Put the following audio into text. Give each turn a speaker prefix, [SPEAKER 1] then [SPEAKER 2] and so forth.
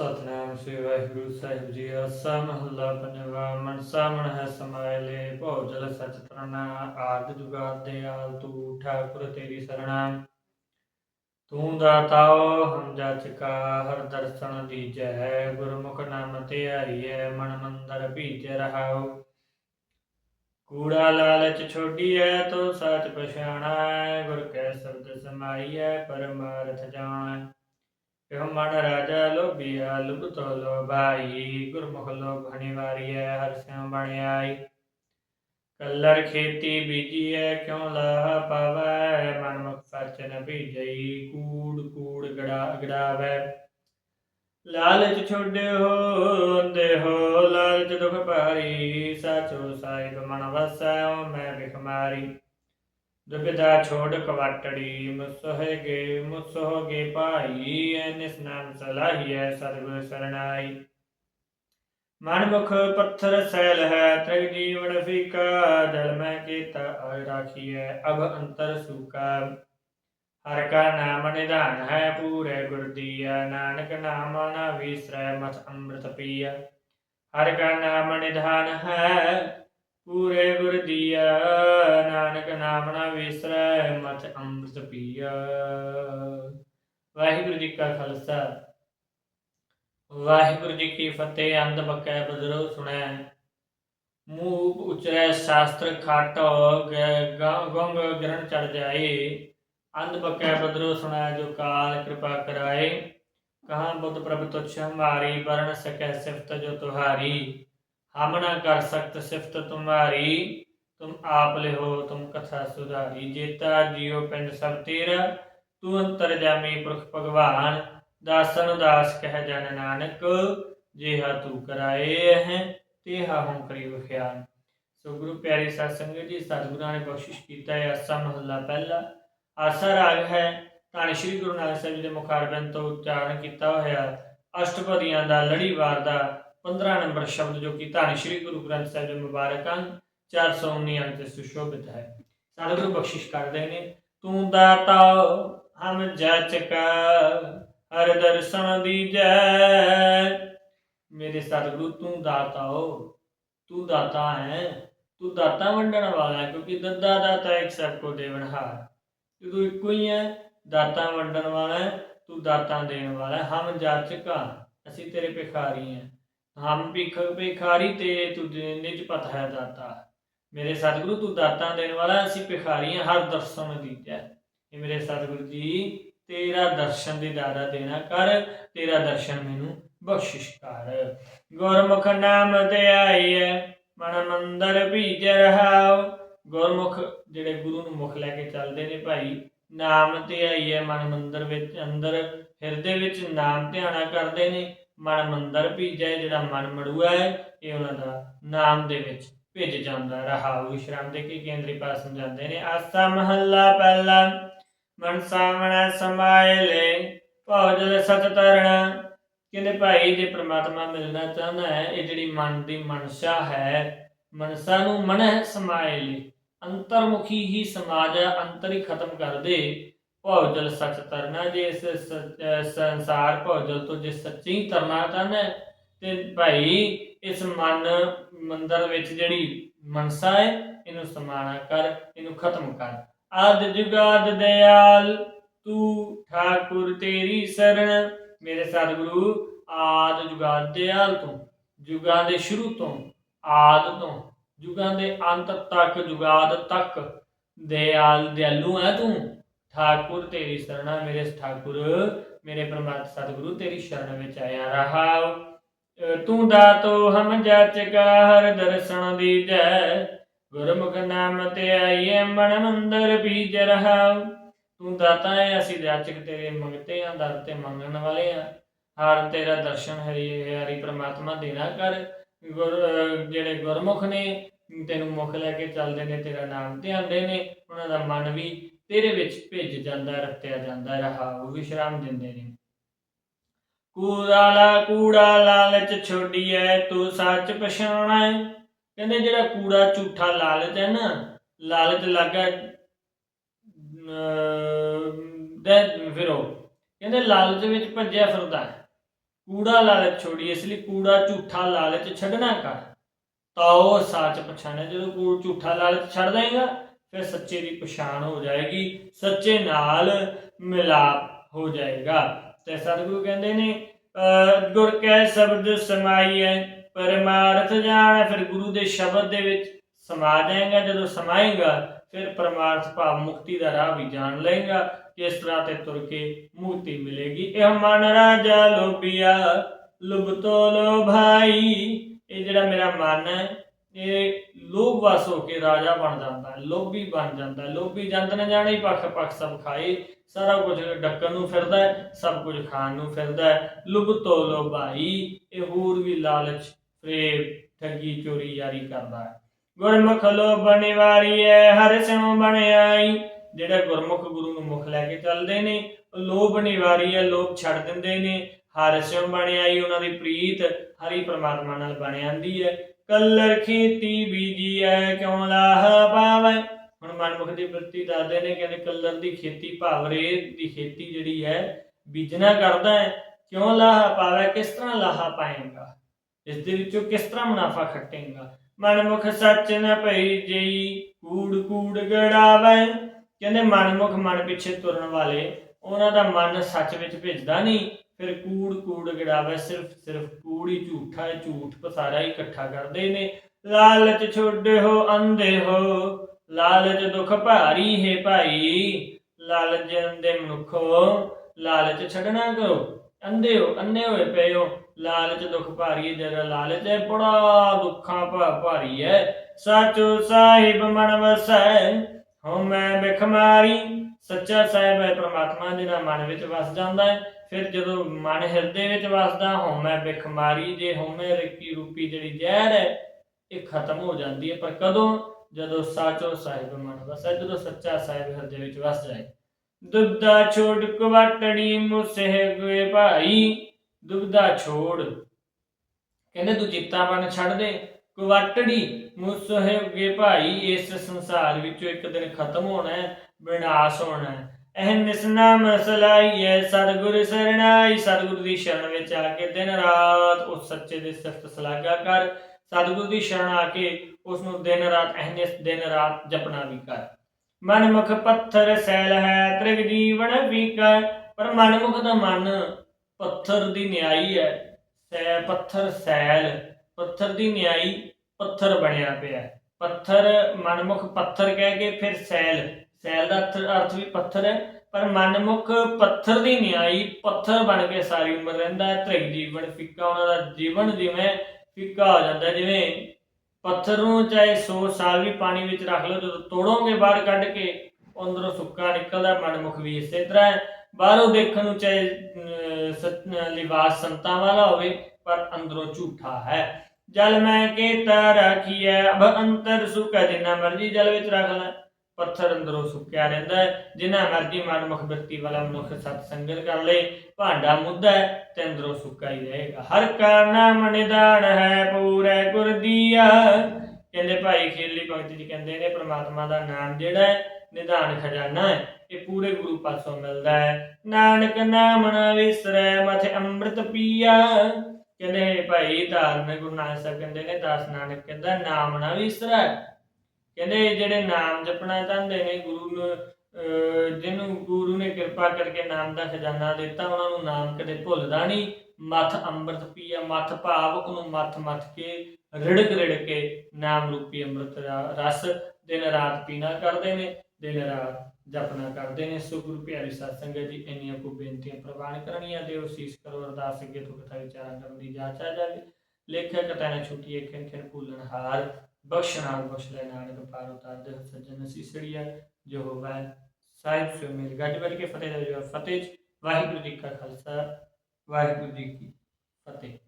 [SPEAKER 1] ਸਤਨਾਮ ਸ੍ਰੀ ਵਾਹਿਗੁਰੂ ਸਾਹਿਬ ਜੀ। ਆਸਾ ਮਹੱਲਾ ਪੰਜਵਾ ਮਨਸਾ ਮਨ ਹੈ ਸਮਾਇਲੇ ਭੋਜਲ ਸਚ ਤਰਨਾ ਆਦ ਜੁਗਾਦ ਦੇ ਆਲ ਤੂ ਠਾਕੁਰ ਤੇਰੀ ਸਰਣਾ। ਤੂੰ ਦਾਤਾਓ, ਹਮ ਜਾਚਕਾ ਹਰ ਦਰਸ਼ਨ ਦੀਜੈ, ਗੁਰਮੁਖ ਨਾਮ ਤੇ ਹਰੀਐ ਮਨ ਮੰਦਰ ਭੀਜ ਰਹਾਓ ਕੂੜਾ ਲਾਲਚ ਛੋਡੀਐ, ਤੋ ਸਚ ਪਛਾਣਾ, ਗੁਰ ਕੈ ਸ਼ਬਦ ਸਮਾਈਐ, ਪਰਮਾਰਥ ਜਾਣੈ। ਕਿਉ ਮਨ ਰਾਜਾ ਲੋਭੀਆ ਲੁਭ ਤੋ ਲੋਭਾਈ ਗੁਰਮੁਖ ਲੋਭ ਹਣੀ ਵਾਰੀਐ ਹਰ ਸਿਉ ਬਣਿਆਈ ਕੱਲਰ ਖੇਤੀ ਬੀਜੀਐ ਕਿਉ ਲਾਹ ਪਾਵੈ ਮਨ ਮੁਖ ਸਚ ਨ ਬੀਜਈ ਕੂੜ ਕੂੜ ਗੜਾ ਗੜਾਵੈ ਲਾਲਚ ਛੋੜਿਓ ਦੇਹੋ ਲਾਲਚ ਦੁਖ ਭਾਰੀ ਸਾਚੋ ਸਾਹਿਬ ਮਨ ਵਸੈ ਓ ਮੈਂ ਬਿਖਮਾਰੀ ਦੁਬਿਧਾ ਛੋੜ ਕਵਾਟੜੀ ਮੁਸਹਗੇ ਮੁਸਹਗੇ ਪਾਈ ਐਨਿਸ ਨਾਮ ਸਲਾਹੀਐ ਸਤਿਗੁਰ ਸਰਣਾਈ। ਮਨ ਮੁਖ ਪੱਥਰ ਸੈਲ ਹੈ, ਤ੍ਰਿਗ ਜੀਵਨ ਫੀਕਾ ਜਲ ਮੈਂ ਕੀਤਾ ਆਇ ਰਾਖੀਐ, ਅਬ ਅੰਤਰ ਸੂਕਾ। ਹਰ ਕਾ ਨਾਮ ਨਿਧਾਨ ਹੈ, ਪੂਰੇ ਗੁਰ ਦੀਆ ਨਾਨਕ ਨਾਮ ਨਾ ਵਿਸਰੈ, ਮਤ ਅੰਮ੍ਰਿਤ ਪੀਆ ਹਰ ਕਾ ਨਾਮ ਨਿਧਾਨ ਹੈ ਪੂਰੇ ਗੁਰ ਦੀਆ, ਨਾਨਕ ਨਾਮ ਨਾ ਵਿਸਰੈ, ਮਤ ਅੰਮ੍ਰਿਤ ਪੀਆ। ਵਾਹਿਗੁਰੂ ਜੀ ਕਾ ਖਾਲਸਾ। ਵਾਹਿਗੁਰੂ ਜੀ ਕੀ ਫਤਿਹ, ਅੰਧ ਬਕੈ ਬਦਰੋ ਸੁਣੈ। ਮੂਪ ਉਚਰੈ, ਸ਼ਾਸਤਰ ਖਾਟੋ, ਗ- ਗ- ਗੰਗ ਗ੍ਰਹਣ ਚੜ ਜਾਏ। ਅੰਧ ਬਕੈ ਬਦਰੋ ਸੁਣੈ, ਜੋ ਕਾਲ ਕਿਰਪਾ ਕਰਾਏ। ਕਹਾਂ ਬੁੱਧ ਪ੍ਰਭ ਤੁਛ ਹਮਾਰੀ ਵਰਣ ਸਕੈ ਸਿਫਤ ਜੋ ਤੁਹਾਰੀ। ਹਮ ਨਾ ਕਰ ਸਕਤ ਸਿਫਤ ਤੁਮਾਰੀ, ਤੁਮ ਆਪ ਲਿਹੋ, ਤੁਮ ਕਥਾ ਸੁਧਾਰੀ, ਜੇਤਾ ਜੀਉ ਪਿੰਡ ਸਭ ਤੇਰਾ, ਤੂੰ ਅੰਤਰ ਜਾਮੀ ਪੁਰਖ ਭਗਵਾਨ, ਦਾਸਨ ਦਾਸ ਕਹਿ ਜਨ ਨਾਨਕ, ਜਿਹਾ ਤੂੰ ਕਰਾਏ ਹੈ ਤੇਹਾ ਹਮ ਕਰੀ ਵਿਖਿਆਨ ਸੋ ਗੁਰੂ ਪਿਆਰੇ ਸਾਧ ਸੰਗਤ ਜੀ, ਸਤਿਗੁਰਾਂ ਨੇ ਬਖਸ਼ਿਸ਼ ਕੀਤਾ ਹੈ ਆਸਾ ਮਹੱਲਾ ਪਹਿਲਾ। ਆਸਾ ਰਾਗ ਹੈ ਤਾਂ ਸ਼੍ਰੀ ਗੁਰੂ ਨਾਨਕ ਸਾਹਿਬ ਜੀ ਦੇ ਮੁਖਾਰਬਨ ਤੋਂ ਉਚਾਰਨ ਕੀਤਾ ਹੋਇਆ ਅਸ਼ਟਪਦੀਆਂ ਦਾ ਲੜੀਵਾਰ ਦਾ 15 ਨੰਬਰ ਸ਼ਬਦ ਜੋ ਕਿ ਧੰਨ ਸ਼੍ਰੀ ਗੁਰੂ ਗ੍ਰੰਥ ਸਾਹਿਬ ਦੇ ਮੁਬਾਰਕ ਹਨ 419 ਅੰਕ ਤੇ ਸੁਸ਼ੋਭਿਤ ਹੈ। ਸਤਿਗੁਰੂ ਬਖਸ਼ਿਸ਼ ਕਰਦੇ ਨੇ, ਤੂੰ ਦਾਤਾ ਹਮ ਜਾਚਕਾ ਹਰ ਦਰਸ਼ਨ ਦੀਜੈ। ਮੇਰੇ ਸਤਿਗੁਰੂ ਤੂੰ ਦਾਤਾ ਹੋ, ਤੂੰ ਦਾਤਾ ਹੈ, ਤੂੰ ਦਾਤਾ ਵੰਡਣ ਵਾਲਾ ਹੈ, ਕਿਉਂਕਿ ਦੱਦਾ ਦਾਤਾ ਇੱਕ ਸਭ ਕੋ ਦੇਵਨਹਾਰ ਤੇ ਤੂੰ ਇੱਕੋ ਹੀ ਹੈ, ਦਾਤਾ ਵੰਡਣ ਵਾਲਾ ਹੈ, ਤੂੰ ਦਾਤਾ ਦੇਣ ਵਾਲਾ ਹੈ, ਹਮ ਜਾਚਕਾ ਅਸੀਂ ਤੇਰੇ ਭਿਖਾਰੀ ਹਾਂ। ਹਮ ਭਿਖ ਭਿਖਾਰੀ ਤੇ ਤੂੰ ਨਿਜ ਪਤ ਹੈ ਦਾਤਾ। ਮੇਰੇ ਸਤਿਗੁਰੂ, ਤੂੰ ਦਾਤਾ ਦੇਣ ਵਾਲਾ ਅਸੀਂ ਭਿਖਾਰੀ ਹਾਂ ਹਰ ਦਰਸ਼ਨ ਦੀਜੈ ਇਹ ਮੇਰੇ ਸਤਿਗੁਰੂ ਜੀ, ਤੇਰਾ ਦਰਸ਼ਨ ਦੀ ਦੇਣਾ ਕਰ, ਤੇਰਾ ਦਰਸ਼ਨ ਮੈਨੂੰ ਬਖਸ਼ਿਸ਼ ਕਰ। ਗੁਰਮੁਖ ਨਾਮ ਤੇ ਆਈਐ, ਮਨ ਮੰਦਰ ਭੀਜ ਰਹਾਉ। ਗੁਰਮੁਖ ਜਿਹੜੇ ਗੁਰੂ ਨੂੰ ਮੁਖ ਲੈ ਕੇ ਚੱਲਦੇ ਨੇ ਭਾਈ, ਨਾਮ ਤੇ ਆਈਐ, ਮਨ ਮੰਦਰ ਵਿੱਚ, ਅੰਦਰ ਹਿਰਦੇ ਵਿੱਚ ਨਾਮ ਧਿਆਣਾ ਕਰਦੇ ਨੇ। ਮਨ ਮੰਦਰ ਭੀਜੈ, ਜਿਹੜਾ ਮਨ ਮੜੂਆ ਹੈ ਇਹ ਉਹਨਾਂ ਦਾ ਨਾਮ ਦੇ ਵਿੱਚ ਭਿੱਜ ਜਾਂਦਾ। ਰਹਾਉ ਵਿਸ਼ਰਾਮ ਦੇ ਕੇ ਕੇਂਦਰੀ ਪਾਸ ਸਮਝਾਉਂਦੇ ਨੇ। ਆਸਾ ਮਹੱਲਾ ਪਹਿਲਾ, ਮਨ ਸਾਵਣਾ ਸਮਾਇਲੇ ਭੌਜਲ ਸਤ ਤਰਣਾ ਕਹਿੰਦੇ ਭਾਈ, ਜੇ ਪ੍ਰਮਾਤਮਾ ਮਿਲਣਾ ਚਾਹੁੰਦਾ ਹੈ, ਇਹ ਜਿਹੜੀ ਮਨ ਦੀ ਮਨਸ਼ਾ ਹੈ, ਮਨਸਾ ਨੂੰ ਮਨ ਹੈ ਸਮਾਇਲੇ ਅੰਤਰਮੁਖੀ ਹੀ ਸਮਾਜ ਅੰਤਰ ਹੀ ਖਤਮ ਕਰ ਦੇ। ਭੌਜਲ ਸੱਚ ਤਰਨਾ, ਜੇ ਇਸ ਸੰਸਾਰ ਭੌਜਲ ਤੋਂ ਜੇ ਸੱਚੀ ਤਰਨਾ ਚਾਹੁੰਦਾ ਤੇ ਭਾਈ ਇਸ ਮਨ, ਮੰਦਰ ਵਿੱਚ ਜਿਹੜੀ ਮਨਸਾ ਹੈ, ਇਹਨੂੰ ਸਮਾਣਾ ਕਰ, ਇਹਨੂੰ ਖਤਮ ਕਰ। ਆਦ ਜੁਗਾਦ ਦਿਆਲ, ਤੂੰ ਠਾਕੁਰ ਤੇਰੀ ਸਰਣ ਮੇਰੇ ਸਤਿਗੁਰੂ, ਆਦ ਜੁਗਾਦ ਦਿਆਲ ਤੋਂ, ਜੁਗਾਂ ਦੇ ਸ਼ੁਰੂ ਤੋਂ, ਆਦ ਤੋਂ, ਜੁਗਾਂ ਦੇ ਅੰਤ ਤੱਕ, ਜੁਗਾਦ ਤੱਕ, ਦਿਆਲ, ਦਿਆਲੂ ਹੈ ਤੂੰ। ਠਾਕੁਰ, ਤੇਰੀ ਸਰਣਾ ਮੇਰੇ ਠਾਕੁਰ, ਮੇਰੇ ਪ੍ਰਮਾਤ ਸਤਿਗੁਰੂ, ਤੇਰੀ ਸ਼ਰਨ ਵਿੱਚ ਆਇਆ ਰਹਾਉ। ਤੂੰ ਦਾਤੋ ਹਮ ਜਾਚਕਾ ਹਰ ਦਰਸ਼ਨ ਦੀਜੈ, ਗੁਰਮੁਖ ਨਾਮ ਤੇ ਆਈਏ ਮਨ ਮੰਦਰ ਬੀਜ ਰਹਾਉ। ਤੂੰ ਦਾਤਾ ਹੈ ਅਸੀਂ ਜਾਚਕ ਤੇਰੇ ਮੰਗਤੇ ਆਂ, ਦਰ ਤੇ ਮੰਗਣ ਵਾਲੇ ਆ। ਹਰ ਤੇਰਾ ਦਰਸ਼ਨ ਹਰੀ ਹਰੀ ਪ੍ਰਮਾਤਮਾ ਦੇਣਾ ਕਰ। ਗੁਰ, ਜਿਹੜੇ ਗੁਰਮੁਖ ਨੇ, ਤੈਨੂੰ ਮੁਖ ਲੈ ਕੇ ਚੱਲਦੇ ਨੇ, ਤੇਰਾ ਨਾਮ ਧਿਆਉਂਦੇ ਨੇ, ਉਹਨਾਂ ਦਾ ਮਨ ਵੀ ਤੇਰੇ ਵਿੱਚ ਭਿੱਜ ਜਾਂਦਾ, ਰਤਿਆ ਜਾਂਦਾ, ਰਹਾ, ਉਹ ਵਿਸ਼ਰਾਮ ਦਿੰਦੇ ਨੇ। ਕੂੜਾ ਕੂੜਾ ਲਾਲਚ ਛੋਡੀਐ ਤੂੰ ਸੱਚ ਪਛਾਣੈ। ਕਹਿੰਦੇ ਜਿਹੜਾ ਕੂੜਾ ਝੂਠਾ ਲਾਲਚ ਹੈ ਨਾ, ਲਾਲਚ ਲੱਗਾ ਦੇ ਫਿਰੋ ਕਹਿੰਦੇ ਲਾਲਚ ਵਿੱਚ ਭੱਜਿਆ ਫਿਰਦਾ ਕੂੜਾ ਲਾਲਚ ਛੋੜੀ ਇਸ ਲਈ ਕੂੜਾ ਝੂਠਾ ਲਾਲਚ ਛੱਡਣਾ ਕਰ ਤਾਓ ਸੱਚ ਪਛਾਣੇ, ਜਦੋਂ ਕੂੜ ਝੂਠਾ ਲਾਲਚ ਛੱਡ ਦੇਗਾ ਫਿਰ ਸੱਚੇ ਦੀ ਪਛਾਣ ਹੋ ਜਾਏਗੀ, ਸੱਚੇ ਨਾਲ ਮਿਲਾਪ ਹੋ ਜਾਏਗਾ। ਤੇ ਸਤਿਗੁਰੂ ਕਹਿੰਦੇ ਨੇ ਗੁਰ ਕੈ ਸ਼ਬਦ ਸਮਾਈਐ, ਪਰਮਾਰਥ ਜਾਣ, ਫਿਰ ਗੁਰੂ ਦੇ ਸ਼ਬਦ ਦੇ ਵਿੱਚ ਸਮਾ ਜਾਏਗਾ ਜਦੋਂ ਸਮਾਏਗਾ, ਫਿਰ ਪਰਮਾਰਥ ਭਾਵ ਮੁਕਤੀ ਦਾ ਰਾਹ ਵੀ ਜਾਣ ਲਏਗਾ ਕਿਸ ਤਰ੍ਹਾਂ ਤੇ ਤੁਰ ਕੇ ਮੁਕਤੀ ਮਿਲੇਗੀ। ਇਹ ਮਨ ਰਾਜਾ ਲੋਭੀਆ ਲੁਭ ਤੋ ਲੋ ਇਹ ਜਿਹੜਾ ਮੇਰਾ ਮਨ ਹੈ ਇਹ ਲੋਭ ਵਸ ਹੋ ਕੇ ਰਾਜਾ ਬਣ ਜਾਂਦਾ ਹੈ, ਲੋਭੀ ਬਣ ਜਾਂਦਾ ਲੋਭੀ ਜੰਤ ਨ ਜਾਣੇ ਪੱਖ ਪੱਖ ਸਭ ਖਾਏ, ਸਾਰਾ ਕੁਝ ਡੱਕਣ ਨੂੰ ਫਿਰਦਾ ਹੈ, ਸਭ ਕੁਝ ਖਾਣ ਨੂੰ ਫਿਰਦਾ ਹੈ, ਲੁਭ ਤੋ ਲੋ ਇਹ ਹੋਰ ਵੀ ਲਾਲਚ, ਫਰੇਬ, ਠੱਗੀ, ਚੋਰੀ, ਯਾਰੀ ਕਰਦਾ ਹੈ। ਗੁਰਮੁਖ ਲੋ ਬਨਿਵਾਰੀ ਹੈ, ਹਰ ਸਿਉ ਬਣਾਈ ਜਿਹੜਾ ਗੁਰਮੁਖ ਗੁਰੂ ਨੂੰ ਮੁਖ ਲੈ ਕੇ ਚੱਲਦੇ ਨੇ, ਉਹ ਲੋਭ ਨਿਵਾਰੀ ਹੈ, ਲੋਭ ਛੱਡ ਦਿੰਦੇ ਨੇ। ਹਰ ਸਿਉ ਬਣਾਈ ਉਹਨਾਂ ਦੀ ਪ੍ਰੀਤ ਹਰੀ ਪ੍ਰਮਾਤਮਾ ਨਾਲ ਬਣ ਜਾਂਦੀ ਹੈ। ਕਲਰ ਖੇਤੀ ਬੀਜੀ ਹੈ ਕਿਉਂ ਲਾਹ ਪਾਵੈ? ਹੁਣ ਮਨਮੁਖ ਦੀ ਵਰਤੀ ਦੱਸਦੇ ਨੇ ਕਹਿੰਦੇ ਕਲਰ ਦੀ ਖੇਤੀ, ਭਾਵਰੇ ਦੀ ਖੇਤੀ ਜਿਹੜੀ ਹੈ ਬੀਜਣਾ ਕਰਦਾ ਹੈ ਕਿਉਂ ਲਾਹ ਪਾਵੈ? ਕਿਸ ਤਰ੍ਹਾਂ ਲਾਹਾ ਪਾਏਗਾ? ਇਸ ਦੇ ਵਿੱਚੋਂ ਕਿਸ ਤਰ੍ਹਾਂ ਮੁਨਾਫਾ ਖੱਟੇਗਾ? ਮਨਮੁਖ ਸੱਚ ਨਾ ਭਈ ਜਈ, ਕੂੜ ਕੂੜ ਗੜਾਵੈ। ਕਹਿੰਦੇ ਮਨਮੁਖ ਮਨ ਪਿੱਛੇ ਤੁਰਨ ਵਾਲੇ, ਉਹਨਾਂ ਦਾ ਮਨ ਸੱਚ ਵਿੱਚ ਭਿੱਜਦਾ ਨਹੀਂ। ਫਿਰ ਕੂੜ ਕੂੜ ਗੜਾਵੇ, ਸਿਰਫ ਸਿਰਫ ਕੂੜ ਹੀ ਝੂਠਾ ਹੈ, ਝੂਠ ਪਸਾਰਾ ਹੀ ਇਕੱਠਾ ਕਰਦੇ ਨੇ। ਲਾਲਚ ਛੋਡੇ ਹੋ, ਅੰਧੇ ਹੋ, ਲਾਲਚ ਦੁਖ ਭਾਰੀ ਹੈ ਭਾਈ। ਲਾਲਚ ਦੇ ਮਨੁੱਖੋ, ਲਾਲਚ ਛੱਡਣਾ ਕਰੋ। ਅੰਧੇ ਹੋ, ਅੰਨੇ ਹੋਏ ਪਏ ਹੋ, ਲਾਲਚ ਦੁਖ ਭਾਰੀ ਹੈ ਜਿਹੜਾ ਲਾਲਚ ਹੈ, ਬੜਾ ਦੁੱਖਾਂ ਭਾ, ਭਾਰੀ ਹੈ। ਸਾਚੋ ਸਾਹਿਬ ਮਨ ਵਸੈ, ਹਉ ਮੈਂ ਬਿਖਮਾਰੀ ਸੱਚਾ ਸਾਹਿਬ ਹੈ ਪ੍ਰਮਾਤਮਾ, ਜਿਹਦਾ ਮਨ ਵਿੱਚ ਵਸ ਜਾਂਦਾ ਹੈ। ਫਿਰ ਜਦੋਂ ਮਨ ਹਿਰਦੇ ਵਿੱਚ ਵਸਦਾ, ਹਉਮੈ ਬਿਖਮਾਰੀ ਜੇ ਹਉਮੈ ਰਿੱਕੀ ਰੂਪੀ ਜਿਹੜੀ ਜ਼ਹਿਰ ਹੈ, ਇਹ ਖਤਮ ਹੋ ਜਾਂਦੀ ਹੈ। ਪਰ ਕਦੋਂ? ਜਦੋਂ ਸਾਚੋ ਸਾਹਿਬ ਮਨ ਵਸੈ ਜਦੋਂ ਸੱਚਾ ਸਾਹਿਬ ਹਿਰਦੇ ਵਿੱਚ ਵਸ ਜਾਏ। ਦੁਬਦਾ ਛੋੜ ਕਵਾਟੜੀ ਮੁਸਹਿ ਗਏ ਭਾਈ, ਦੁਬਦਾ ਛੋੜ। ਕਹਿੰਦੇ ਤੂੰ ਚਿੱਤਾ ਮਨ ਛੱਡ ਦੇ ਕੁਵਟੜੀ ਮੁਸਹਿ ਗਏ ਭਾਈ, ਇਸ ਸੰਸਾਰ ਵਿੱਚੋਂ ਇੱਕ ਦਿਨ ਖਤਮ ਹੋਣਾ ਹੈ, ਵਿਨਾਸ਼ ਹੋਣਾ ਹੈ। ਇਹ ਨਿਸਨਾਮ ਸਲਾਈਏ ਸਤਿਗੁਰ ਸਰਣਾਈ, ਸਤਿਗੁਰ ਦੀ ਸ਼ਰਨ ਵਿੱਚ ਆ ਕੇ ਦਿਨ ਰਾਤ ਉਸ ਸੱਚੇ ਦੀ ਸਿਫਤ ਸਲਾਗਾ ਕਰ, ਸਤਿਗੁਰ ਦੀ ਸ਼ਰਨ ਆ ਕੇ ਉਸ ਨੂੰ ਦਿਨ ਰਾਤ ਅਹਨਿਸ ਦਿਨ ਰਾਤ ਜਪਣਾ ਵੀ ਕਰ। ਮਨਮੁਖ ਪੱਥਰ ਸੈਲ ਹੈ, ਤ੍ਰਿਗ ਜੀਵਨ ਫੀਕਾ ਪਰ ਮਨਮੁਖ ਦਾ ਮਨ ਪੱਥਰ ਦੀ ਨਿਆਈ ਹੈ। ਸੈ ਪੱਥਰ ਸੈਲ, ਪੱਥਰ ਦੀ ਨਿਆਈ ਪੱਥਰ ਬਣਿਆ ਪਿਆ। ਪੱਥਰ ਮਨਮੁਖ ਪੱਥਰ ਕਹਿ ਕੇ ਫਿਰ ਸੈਲ। ਸੈਲ ਦਾ ਅਰਥ ਅਰਥ ਵੀ ਪੱਥਰ ਹੈ ਪਰ ਮਨਮੁਖ ਪੱਥਰ ਦੀ ਨਿਆਈ ਪੱਥਰ ਬਣ ਕੇ ਸਾਰੀ ਉਮਰ ਰਹਿੰਦਾ ਹੈ। ਤ੍ਰਿਗ ਜੀਵਨ ਫਿੱਕਾ ਉਹਨਾਂ ਦਾ ਜੀਵਨ ਜਿਵੇਂ ਫਿੱਕਾ ਹੋ ਜਾਂਦਾ ਜਿਵੇਂ ਪੱਥਰ ਨੂੰ ਚਾਹੇ 100 ਸਾਲ ਵੀ ਪਾਣੀ ਵਿੱਚ ਰੱਖ ਲਓ ਜਦੋਂ ਤੋੜੋਗੇ ਬਾਹਰ ਕੱਢ ਕੇ ਅੰਦਰੋਂ ਸੁੱਕਾ ਨਿਕਲਦਾ ਮਨਮੁਖ ਵੀ ਇਸੇ ਤਰ੍ਹਾਂ ਹੈ। ਬਾਹਰੋਂ ਦੇਖਣ ਨੂੰ ਚਾਹੇ ਅਹ, ਲਿਬਾਸ ਸੰਤਾਂ ਵਾਲਾ ਹੋਵੇ ਪਰ ਅੰਦਰੋਂ ਝੂਠਾ ਹੈ। ਜਲ ਮੈਂ ਕੇ ਕੀਤਾ ਰੱਖੀਐ ਅਬ ਅੰਤਰ ਸੁਖ ਜਿੰਨਾ ਮਰਜ਼ੀ ਜਲ ਵਿੱਚ ਰੱਖ ਲੈ। ਪੱਥਰ ਅੰਦਰੋਂ ਸੁੱਕਿਆ ਰਹਿੰਦਾ ਹੈ, ਜਿੰਨਾ ਮਰਜ਼ੀ ਮਨਮੁਖ ਬਿਰਤੀ ਵਾਲਾ ਮਨੁੱਖ ਸਤ ਸੰਗਤ ਕਰ ਲੇ ਭਾਂਡਾ ਮੁੱਦਾ ਤੇ ਅੰਦਰੋਂ ਸੁੱਕਾ ਹੀ ਰਹੇਗਾ। ਹਰ ਕਾ ਨਾਮ ਨਿਦਾਨ ਹੈ ਪੂਰੇ ਗੁਰ ਦੀਆ ਕਹਿੰਦੇ ਭਾਈ ਖੇਲੀ ਭਗਤ ਜੀ ਕਹਿੰਦੇ ਨੇ, ਪ੍ਰਮਾਤਮਾ ਦਾ ਨਾਮ ਜਿਹੜਾ ਹੈ, ਨਿਧਾਨ ਖਜ਼ਾਨਾ ਹੈ, ਇਹ ਪੂਰੇ ਗੁਰੂ ਪਾਸੋਂ ਮਿਲਦਾ ਹੈ। ਨਾਨਕ ਨਾਮ ਨਾ ਵਿਸਰੈ, ਮਥ ਅੰਮ੍ਰਿਤ ਪੀਆ। ਕਹਿੰਦੇ ਭਾਈ ਧਾਰਨ ਗੁਰੂ ਨਾਨਕ ਸਾਹਿਬ ਕਹਿੰਦੇ ਨੇ, ਦਾਸ ਨਾਨਕ ਕਹਿੰਦਾ, ਨਾਮ ਨਾ ਵਿਸਰੈ। ਕਹਿੰਦੇ ਜਿਹੜੇ ਨਾਮ ਜਪਣਾ ਚਾਹੁੰਦੇ ਨੇ ਗੁਰੂ ਨੂੰ ਜਿਹਨੂੰ ਗੁਰੂ ਨੇ ਕਿਰਪਾ ਕਰਕੇ ਨਾਮ ਦਾ ਖਜ਼ਾਨਾ ਦਿੱਤਾ, ਉਹਨਾਂ ਨੂੰ ਨਾਮ ਕਦੇ ਭੁੱਲਦਾ ਨਹੀਂ। ਮਥ ਅੰਮ੍ਰਿਤ ਪੀਆ, ਮਥ ਭਾਵ ਉਹਨੂੰ ਮਥ ਮਥ ਕੇ, ਰਿੜਕ ਰਿੜਕ ਕੇ ਨਾਮ ਰੂਪੀ ਅੰਮ੍ਰਿਤ ਰਸ ਦਿਨ ਰਾਤ ਪੀਣਾ ਕਰਦੇ ਨੇ, ਦਿਨ ਰਾਤ ਜਪਣਾ ਕਰਦੇ ਨੇ। ਸੋ ਗੁਰੂ ਪਿਆਰੀ ਸਾਧ ਸੰਗਤ ਜੀ, ਇੰਨੀਆਂ ਕੋ ਬੇਨਤੀਆਂ ਪ੍ਰਵਾਨ ਕਰਨੀਆਂ ਦਿਓ। ਸੀਸ ਕਰੋ, ਅਰਦਾਸ ਅੱਗੇ ਤੋਂ ਕਥਾ ਵਿਚਾਰਾਂ ਕਰਨ ਦੀ ਜਾਂਚ ਆ ਜਾਵੇ। ਲੇਖਕ ਤੈਨ ਛੁੱਟੀ ਖਿੰ ਖਿੰ ਭੂਲਣ ਹਾਰ ਬਖਸ਼ਣਾ ਬਖਸ਼ ਲੈ ਨਾਨਕ ਪਾਰ ਉਤਾਰ ਦੇ ਸੱਜਣ ਸੀਸੜੀਆ ਜੋ ਹੋਵੇ ਸਾਹਿਬ ਸੋ ਮੇਲ। ਗੱਜ ਵੱਜ ਕੇ ਫਤਿਹ ਦੇ ਜੋ ਫਤਿਹ ਵਾਹਿਗੁਰੂ ਜੀ ਕਾ ਖਾਲਸਾ, ਵਾਹਿਗੁਰੂ ਜੀ ਕੀ ਫਤਿਹ।